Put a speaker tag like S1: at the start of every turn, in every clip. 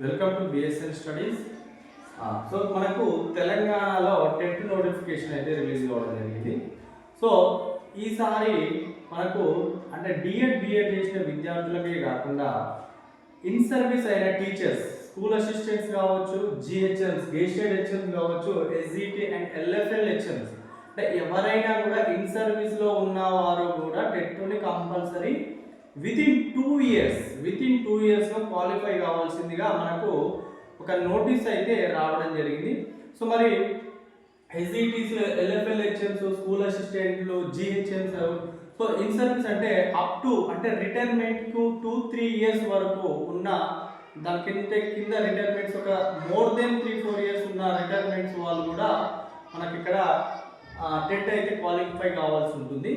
S1: Welcome to BSN studies so మనకు తెలంగాణలో TET notification అయితే రిలీజ్ అవ్వడం జరిగింది. సో ఈసారి మనకు అంటే డిఎడ్ బిఎడ్ చేసిన విద్యార్థులకే కాకుండా ఇన్ సర్వీస్ అయిన టీచర్స్ స్కూల్ అసిస్టెంట్స్ కావచ్చు జిహెచ్ఎంస్ గేషియడ్ హెచ్ఎంస్ కావచ్చు ఎస్జిటి అండ్ ఎల్ఎఫ్ఎల్ హెచ్ఎంస్ అంటే ఎవరైనా కూడా ఇన్ సర్వీస్లో ఉన్నవారు కూడా టెట్ని compulsory within two years within two ఇయర్స్లో క్వాలిఫై కావాల్సిందిగా మనకు ఒక నోటీస్ అయితే రావడం జరిగింది. సో మరి ఎస్ఈటీస్ ఎల్ఎఫ్ఎల్ హెచ్ఎంస్ స్కూల్ అసిస్టెంట్లు జిహెచ్ఎంస్ సో ఇన్సూరెన్స్ అంటే అప్ టు అంటే రిటైర్మెంట్కు టూ త్రీ ఇయర్స్ వరకు ఉన్న దాని కింద కింద రిటైర్మెంట్స్ ఒక more than three four years ఉన్న రిటైర్మెంట్స్ వాళ్ళు కూడా మనకి ఇక్కడ టెట్ అయితే క్వాలిఫై కావాల్సి ఉంటుంది.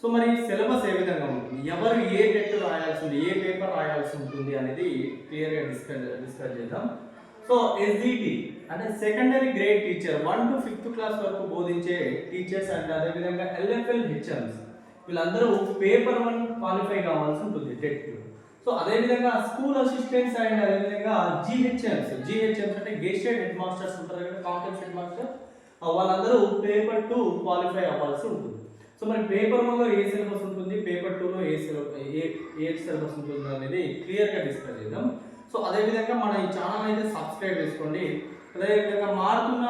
S1: సో మరి సిలబస్ ఏ విధంగా ఉంటుంది? ఎవరు ఏ టెట్ రాయాల్సి ఉంది ఏ పేపర్ రాయాల్సి ఉంటుంది అనేది క్లియర్గా డిస్కస్ డిస్కస్ చేద్దాం. సో ఎస్డిటి అంటే secondary grade teacher one to fifth class వరకు బోధించే టీచర్స్ అండ్ అదేవిధంగా ఎల్ఎఫ్ఎల్ హెచ్ఎంస్ వీళ్ళందరూ పేపర్ వన్ క్వాలిఫై కావాల్సి ఉంటుంది టెట్ సో అదేవిధంగా స్కూల్ అసిస్టెంట్స్ అండ్ అదేవిధంగా జిహెచ్ఎంస్ జిహెచ్ఎంస్ అంటే గెస్టెడ్ హెడ్ మాస్టర్స్ ఉంటారు కదా కాంటెక్స్ హెడ్ మాస్టర్ వాళ్ళందరూ పేపర్ టూ క్వాలిఫై అవ్వాల్సి ఉంటుంది. సో మరి పేపర్ వన్లో ఏ సిలబస్ ఉంటుంది? పేపర్ టూలో ఏ సిలబస్ ఏ ఏ సిలబస్ ఉంటుంది అనేది క్లియర్గా డిస్కస్ చేద్దాం. సో అదేవిధంగా మన ఈ ఛానల్ అయితే సబ్స్క్రైబ్ చేసుకోండి. అదేవిధంగా మారుతున్న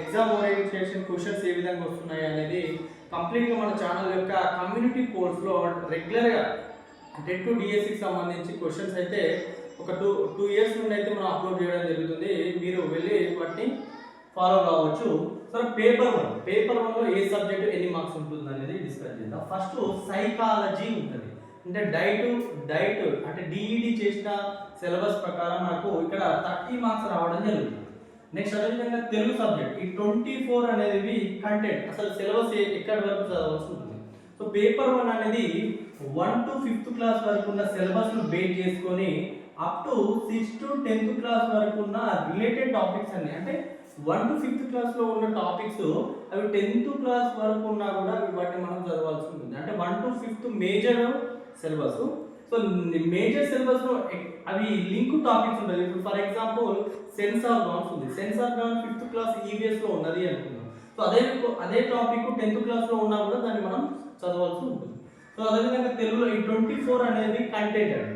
S1: ఎగ్జామ్ ఓరియంటేషన్ క్వశ్చన్స్ ఏ విధంగా వస్తున్నాయి అనేది కంప్లీట్గా మన ఛానల్ యొక్క కమ్యూనిటీ కోర్స్లో రెగ్యులర్గా టెట్ టు డిఎస్సికి సంబంధించి క్వశ్చన్స్ అయితే ఒక టూ టూ ఇయర్స్ నుండి అయితే మనం అప్లోడ్ చేయడం జరుగుతుంది. మీరు వెళ్ళి వాటిని ఫాలో కావచ్చు. సో పేపర్ వన్ పేపర్ వన్లో ఏ సబ్జెక్ట్ ఎన్ని మార్క్స్ ఉంటుంది అనేది డిస్కస్ చేద్దాం. ఫస్ట్ సైకాలజీ ఉంటుంది. అంటే డైట్ డైట్ అంటే డిఈడి చేసిన సిలబస్ ప్రకారం నాకు ఇక్కడ థర్టీ మార్క్స్ రావడం జరుగుతుంది. నెక్స్ట్ అదేవిధంగా తెలుగు సబ్జెక్ట్ ఈ ట్వంటీ ఫోర్ అనేది కంటెంట్ అసలు సిలబస్ ఎక్కడి వరకు చదవాల్సి ఉంటుంది? సో పేపర్ వన్ అనేది వన్ టు ఫిఫ్త్ క్లాస్ వరకు ఉన్న సిలబస్ను బేస్ చేసుకొని up to sixth to tenth class వరకు ఉన్న రిలేటెడ్ టాపిక్స్ అన్ని. అంటే వన్ టు ఫిఫ్త్ క్లాస్లో ఉన్న టాపిక్స్ అవి టెన్త్ క్లాస్ వరకు ఉన్నా కూడా వాటిని మనం చదవాల్సి ఉంటుంది. అంటే one to fifth major syllabus. So major సిలబస్లో అవి లింక్ టాపిక్స్ ఉంటాయి. ఇప్పుడు ఫర్ ఎగ్జాంపుల్ సెన్సార్ నాన్స్ ఉంది. సెన్సార్ నాన్ ఫిఫ్త్ క్లాస్ ఈవీఎస్లో ఉన్నది అనుకుందాం. సో అదే అదే టాపిక్ టెన్త్ క్లాస్లో ఉన్నా కూడా దాన్ని మనం చదవాల్సి ఉంటుంది. సో అదేవిధంగా తెలుగులో ఈ ట్వంటీ ఫోర్ అనేది కంటెంట్ అండి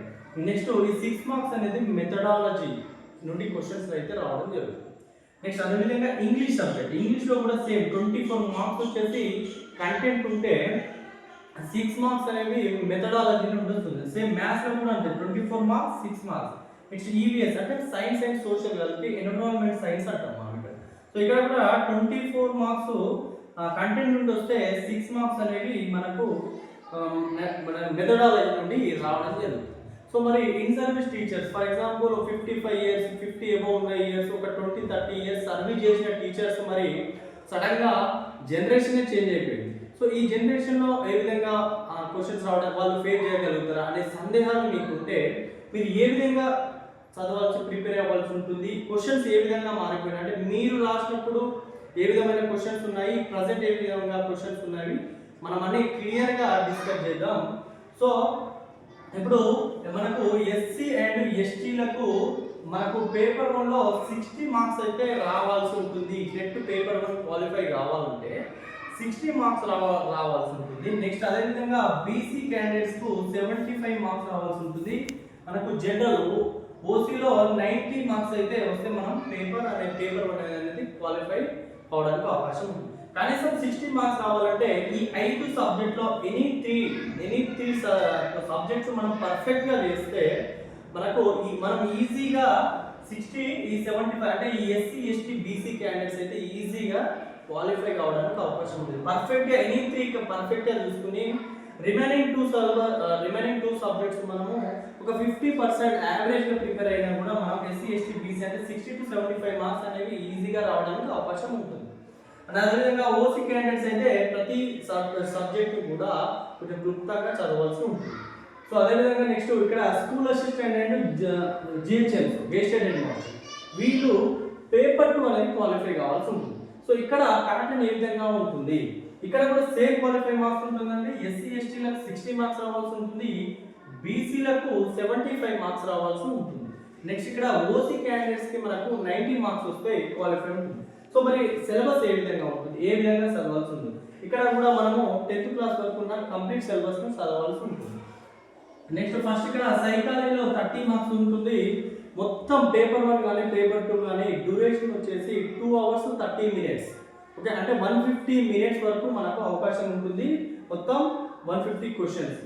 S1: నెక్స్ట్ ఈ సిక్స్ మార్క్స్ అనేది మెథడాలజీ నుండి క్వశ్చన్స్ అయితే రావడం జరుగుతుంది. నెక్స్ట్ అదేవిధంగా ఇంగ్లీష్ సబ్జెక్ట్ ఇంగ్లీష్లో కూడా సేమ్ ట్వంటీ ఫోర్ మార్క్స్ వచ్చేసి కంటెంట్ ఉంటే సిక్స్ మార్క్స్ అనేవి మెథడాలజీని ఉంటుంది సేమ్ మ్యాథ్స్లో కూడా అంతే twenty four marks six marks next EVS అంటే సైన్స్ అండ్ సోషల్ కలిపి ఎన్విరాన్మెంట్ సైన్స్ అంటాం మనం ఇక్కడ. సో ఇక్కడ కూడా ట్వంటీ ఫోర్ మార్క్స్ కంటెంట్ నుండి వస్తే సిక్స్ మార్క్స్ అనేవి మనకు మెథడాలజీ నుండి రావడం జరుగుతుంది. సో మరి in service teachers for example fifty five years fifty above ఉన్న ఇయర్స్ ఒక ట్వంటీ థర్టీ ఇయర్స్ సర్వీస్ చేసిన టీచర్స్ మరి సడన్గా జనరేషన్ చేంజ్ అయిపోయింది. సో ఈ జనరేషన్లో ఏ విధంగా క్వశ్చన్స్ రావడం వాళ్ళు ఫేస్ చేయగలుగుతారా అనే సందేహాలు మీకు ఉంటే మీరు ఏ విధంగా చదవాల్సి ప్రిపేర్ అవ్వాల్సి ఉంటుంది? క్వశ్చన్స్ ఏ విధంగా మారిపోయినాయి? అంటే మీరు రాసినప్పుడు ఏ విధమైన క్వశ్చన్స్ ఉన్నాయి? ప్రజెంట్ ఏ విధంగా క్వశ్చన్స్ ఉన్నాయి మనం అన్ని క్లియర్గా డిస్కస్ చేద్దాం. సో ఇప్పుడు మనకు ఎస్సీ అండ్ ఎస్టీలకు మనకు పేపర్ వన్లో సిక్స్టీ మార్క్స్ అయితే రావాల్సి ఉంటుంది. టెట్ పేపర్ వన్ క్వాలిఫై కావాలంటే సిక్స్టీ మార్క్స్ రావ రావాల్సి ఉంటుంది. నెక్స్ట్ అదేవిధంగా బీసీ క్యాండిడేట్స్కు సెవెంటీ ఫైవ్ మార్క్స్ రావాల్సి ఉంటుంది. మనకు జనరల్ ఓసీలో నైంటీ మార్క్స్ అయితే వస్తే మనం పేపర్ అనే పేపర్ వన్ అనేది క్వాలిఫై అవడానికి అవకాశం ఉంది కనీసం సిక్స్టీ మార్క్స్ రావాలంటే ఈ ఐదు సబ్జెక్ట్లో any three any three subjects మనం పర్ఫెక్ట్గా చేస్తే మనకు ఈ మనం ఈజీగా సిక్స్టీ ఈ సెవెంటీ ఫైవ్ అంటే ఈ ఎస్సీ ఎస్టీ బీసీ క్యాండిడేట్స్ అయితే ఈజీగా క్వాలిఫై కావడానికి అవకాశం ఉంది. పర్ఫెక్ట్గా ఎనీ త్రీ పర్ఫెక్ట్గా చూసుకుని remaining two remaining two subjects మనము ఒక ఫిఫ్టీ పర్సెంట్ యావరేజ్గా ప్రిపేర్ అయినా కూడా మనం ఎస్సీ ఎస్టీ బీసీ అంటే sixty to seventy five marks అనేవి ఈజీగా రావడానికి అవకాశం ఉంటుంది. అండ్ అదేవిధంగా ఓసీ క్యాండిడేట్స్ అయితే ప్రతి సబ్జెక్టు కూడా కొంచెం క్లుప్తంగా చదవాల్సి ఉంటుంది. సో అదేవిధంగా నెక్స్ట్ ఇక్కడ school assistant and GHLs guest and వీళ్ళు పేపర్ టూ అనేది క్వాలిఫై కావాల్సి ఉంటుంది. సో ఇక్కడ ప్యాటర్న్ ఏ విధంగా ఉంటుంది? ఇక్కడ కూడా సేమ్ క్వాలిఫై మార్క్స్ ఉంటుందండి. ఎస్సీ ఎస్టీలకు సిక్స్టీ మార్క్స్ రావాల్సి ఉంటుంది. బీసీలకు సెవెంటీ ఫైవ్ మార్క్స్ రావాల్సి ఉంటుంది. నెక్స్ట్ ఇక్కడ ఓసీ క్యాండిడేట్స్కి మనకు నైన్టీ మార్క్స్ వస్తే క్వాలిఫై ఉంటుంది. సో మరి సిలబస్ ఏ విధంగా ఉంటుంది? ఏ విధంగా చదవాల్సి ఉంటుంది? ఇక్కడ కూడా మనము టెన్త్ క్లాస్ వరకు ఉన్న కంప్లీట్ సిలబస్ని చదవాల్సి ఉంటుంది. నెక్స్ట్ ఫస్ట్ ఇక్కడ సైకాలజీలో థర్టీ మార్క్స్ ఉంటుంది. మొత్తం పేపర్ వన్ కానీ పేపర్ టూ కానీ డ్యూరేషన్ వచ్చేసి two hours thirty minutes okay అంటే వన్ ఫిఫ్టీ మినిట్స్ వరకు మనకు అవకాశం ఉంటుంది. మొత్తం one fifty questions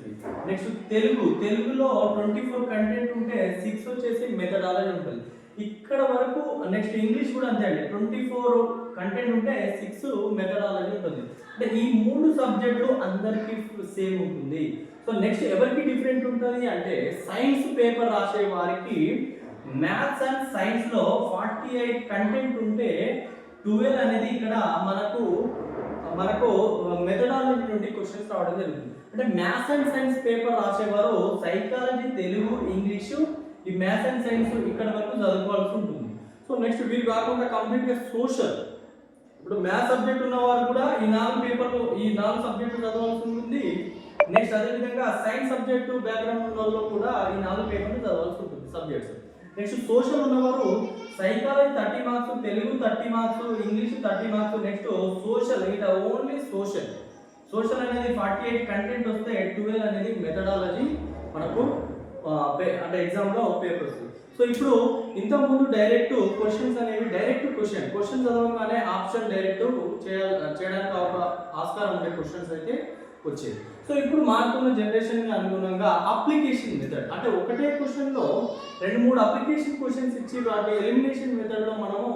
S1: next Telugu. తెలుగులో ట్వంటీ ఫోర్ కంటెంట్ ఉంటే సిక్స్ వచ్చేసి మెథడాలజీ ఉంటుంది. ఇక్కడ వరకు నెక్స్ట్ ఇంగ్లీష్ కూడా అంతే అండి. ట్వంటీ ఫోర్ కంటెంట్ ఉంటే సిక్స్ మెథడాలజీ ఉంటుంది. అంటే ఈ మూడు సబ్జెక్టులు అందరికీ సేమ్ ఉంటుంది. సో నెక్స్ట్ ఎవరికి డిఫరెంట్ ఉంటుంది అంటే సైన్స్ పేపర్ రాసే వారికి మ్యాథ్స్ అండ్ సైన్స్లో ఫార్టీ ఎయిట్ కంటెంట్ ఉంటే ట్వెల్వ్ అనేది ఇక్కడ మనకు మనకు మెథడాలజీ నుండి క్వశ్చన్స్ రావడం జరుగుతుంది. అంటే మ్యాథ్స్ అండ్ సైన్స్ పేపర్ రాసేవారు సైకాలజీ తెలుగు ఇంగ్లీషు ఈ మ్యాథ్స్ అండ్ సైన్స్ ఇక్కడ వరకు చదువుకోవాల్సి ఉంటుంది. సో నెక్స్ట్ వీరు కాకుండా కంప్లీట్గా సోషల్ ఇప్పుడు మ్యాథ్స్ సబ్జెక్ట్ ఉన్న వారు కూడా ఈ నాలుగు పేపర్లు ఈ నాలుగు సబ్జెక్టులు చదవాల్సి ఉంటుంది. నెక్స్ట్ అదేవిధంగా సైన్స్ సబ్జెక్టు బ్యాక్గ్రౌండ్ ఉన్న వాళ్ళు కూడా ఈ నాలుగు పేపర్లు చదవాల్సి ఉంటుంది సబ్జెక్ట్స్ నెక్స్ట్ సోషల్ ఉన్నవారు psychology thirty marks Telugu thirty marks English thirty marks next social ఇట ఓన్లీ సోషల్. సోషల్ అనేది ఫార్టీ ఎయిట్ కంటెంట్ వస్తే ట్వెల్వ్ అనేది మెథడాలజీ మనకు అంటే ఎగ్జామ్లో పేపర్స్ సో ఇప్పుడు ఇంతకుముందు డైరెక్ట్ క్వశ్చన్స్ అనేవి డైరెక్ట్ క్వశ్చన్ క్వశ్చన్ చదవగానే ఆప్షన్ డైరెక్ట్ చేయడానికి ఒక ఆస్కారం ఉండే క్వశ్చన్స్ అయితే వచ్చేది. సో ఇప్పుడు మారుతున్న జనరేషన్కి అనుగుణంగా అప్లికేషన్ మెథడ్ అంటే ఒకటే క్వశ్చన్లో రెండు మూడు అప్లికేషన్ క్వశ్చన్స్ ఇచ్చి వాటి ఎలిమినేషన్ మెథడ్లో మనము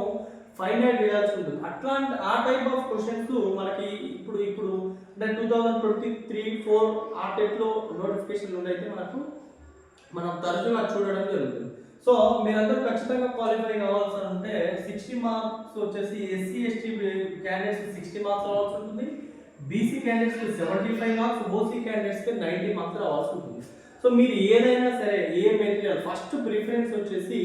S1: ఫైండ్ అవుట్ చేయాల్సి ఉంటుంది. అట్లాంటి ఆ టైప్ ఆఫ్ క్వశ్చన్స్ మనకి ఇప్పుడు ఇప్పుడు అంటే two thousand twenty three four ఆ టైప్లో నోటిఫికేషన్ అయితే మనకు మనం తరచుగా చూడడం జరుగుతుంది. సో మీరందరూ ఖచ్చితంగా క్వాలిఫై కావాల్సి ఉంటే సిక్స్టీ మార్క్స్ వచ్చేసి SC ST candidates sixty marks రావాల్సి ఉంటుంది. బీసీ క్యాండిడేట్స్కి సెవెంటీ ఫైవ్ మార్క్స్ ఓసీ క్యాండిడేట్స్కి నైంటీ మార్క్స్ రావాల్సి ఉంటుంది. సో మీరు ఏదైనా సరే ఏ మెటీరియల్ ఫస్ట్ ప్రిఫరెన్స్ వచ్చేసి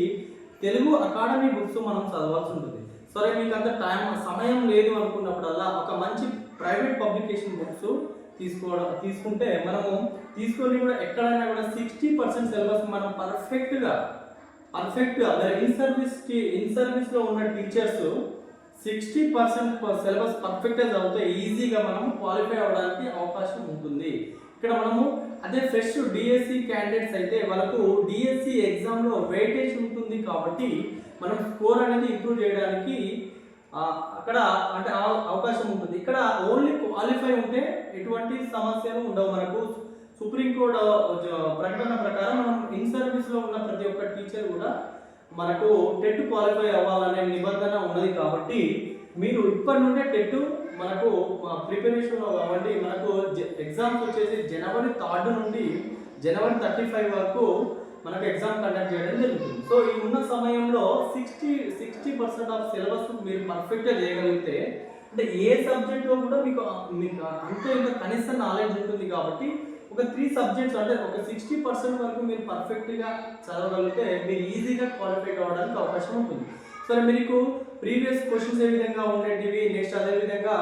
S1: తెలుగు అకాడమీ బుక్స్ మనం చదవాల్సి ఉంటుంది. సరే మీకు అంత టైం సమయం లేదు అనుకున్నప్పుడల్లా ఒక మంచి ప్రైవేట్ పబ్లికేషన్ బుక్స్ తీసుకోవడం తీసుకుంటే మనము తీసుకొని కూడా ఎక్కడైనా కూడా సిక్స్టీ పర్సెంట్ సిలబస్ మనం పర్ఫెక్ట్గా పర్ఫెక్ట్గా ఇన్ సర్వీస్ ఇన్ సర్వీస్లో ఉన్న టీచర్స్ సిక్స్టీ పర్సెంట్ సిలబస్ పర్ఫెక్ట్గా చదివితే ఈజీగా మనం క్వాలిఫై అవ్వడానికి అవకాశం ఉంటుంది. ఇక్కడ మనము అదే ఫ్రెష్ డిఎస్సి క్యాండిడేట్స్ అయితే వాళ్ళకు డిఎస్సి ఎగ్జామ్లో వెయిటేజ్ ఉంటుంది కాబట్టి మనం స్కోర్ అనేది ఇంప్రూవ్ చేయడానికి అక్కడ అంటే అవకాశం ఉంటుంది. ఇక్కడ ఓన్లీ క్వాలిఫై ఉంటే ఎటువంటి సమస్యలు ఉండవు మనకు. సుప్రీంకోర్టు ప్రకటన ప్రకారం మనం ఇన్ సర్వీస్లో ఉన్న ప్రతి ఒక్క టీచర్ కూడా మనకు టెట్ క్వాలిఫై అవ్వాలనే నిబంధన ఉన్నది కాబట్టి మీరు ఇప్పటి నుండే టెట్ మనకు ప్రిపరేషన్లో కాబట్టి మనకు ఎగ్జామ్స్ వచ్చేసి జనవరి థర్డ్ నుండి జనవరి థర్టీ ఫైవ్ వరకు మనకు ఎగ్జామ్ కండక్ట్ చేయడం జరుగుతుంది. సో ఈ ఉన్న సమయంలో sixty sixty percent of syllabus మీరు పర్ఫెక్ట్గా చేయగలిగితే అంటే ఏ సబ్జెక్ట్లో కూడా మీకు మీకు అంత ఇంత కనీస నాలెడ్జ్ ఉంటుంది కాబట్టి ఒక త్రీ సబ్జెక్ట్స్ అంటే ఒక సిక్స్టీ పర్సెంట్ వరకు మీరు పర్ఫెక్ట్గా చదవగలిగితే మీరు ఈజీగా క్వాలిఫై కావడానికి అవకాశం ఉంటుంది. సో మీకు ప్రీవియస్ క్వశ్చన్స్ ఏ విధంగా ఉండేటివి? నెక్స్ట్ అదేవిధంగా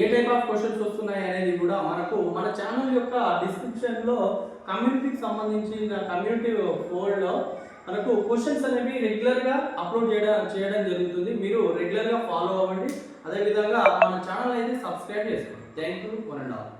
S1: ఏ టైప్ ఆఫ్ క్వశ్చన్స్ వస్తున్నాయి అనేది కూడా మనకు మన ఛానల్ యొక్క డిస్క్రిప్షన్లో కమ్యూనిటీకి సంబంధించిన కమ్యూనిటీ ఫోల్డ్లో మనకు క్వశ్చన్స్ అనేవి రెగ్యులర్గా అప్లోడ్ చేయడం చేయడం జరుగుతుంది. మీరు రెగ్యులర్గా ఫాలో అవ్వండి. అదేవిధంగా మన ఛానల్ అయితే సబ్స్క్రైబ్ చేసుకోండి. Thank you one and all